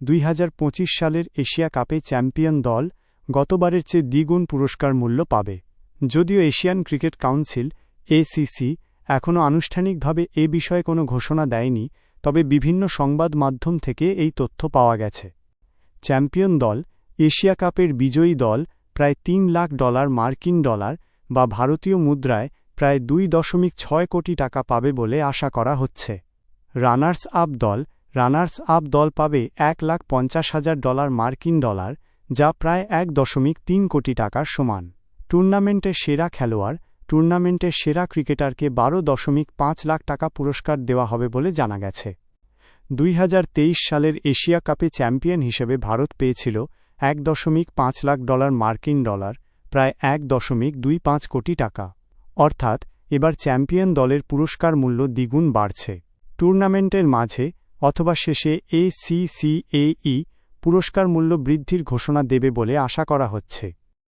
দুই হাজার পঁচিশ সালের এশিয়া কাপে চ্যাম্পিয়ন দল গতবারের চেয়ে দ্বিগুণ পুরস্কার মূল্য পাবে। যদিও এশিয়ান ক্রিকেট কাউন্সিল এসিসি এখনও আনুষ্ঠানিকভাবে এ বিষয়ে কোনো ঘোষণা দেয়নি, তবে বিভিন্ন সংবাদ মাধ্যম থেকে এই তথ্য পাওয়া গেছে। চ্যাম্পিয়ন দল, এশিয়া কাপের বিজয়ী দল, প্রায় তিন লাখ ডলার মার্কিন ডলার বা ভারতীয় মুদ্রায় প্রায় দুই দশমিক ছয় কোটি টাকা পাবে বলে আশা করা হচ্ছে। রানার্স আপ দল রানার্স আপ দল পাবে এক লাখ পঞ্চাশ হাজার ডলার মার্কিন ডলার, যা প্রায় এক দশমিক তিন কোটি টাকার সমান। টুর্নামেন্টের সেরা খেলোয়াড়, টুর্নামেন্টের সেরা ক্রিকেটারকে বারো দশমিক পাঁচ লাখ টাকা পুরস্কার দেওয়া হবে বলে জানা গেছে। দুই হাজার তেইশ সালের এশিয়া কাপে চ্যাম্পিয়ন হিসেবে ভারত পেয়েছিল এক দশমিক পাঁচ লাখ ডলার মার্কিন ডলার, প্রায় এক দশমিক দুই পাঁচ কোটি টাকা। অর্থাৎ, এবার চ্যাম্পিয়ন দলের পুরস্কার মূল্য দ্বিগুণ বাড়ছে। টুর্নামেন্টের মাঝে অথবা শেষে এসিসিএই পুরস্কার মূল্য বৃদ্ধির ঘোষণা দেবে বলে আশা করা হচ্ছে।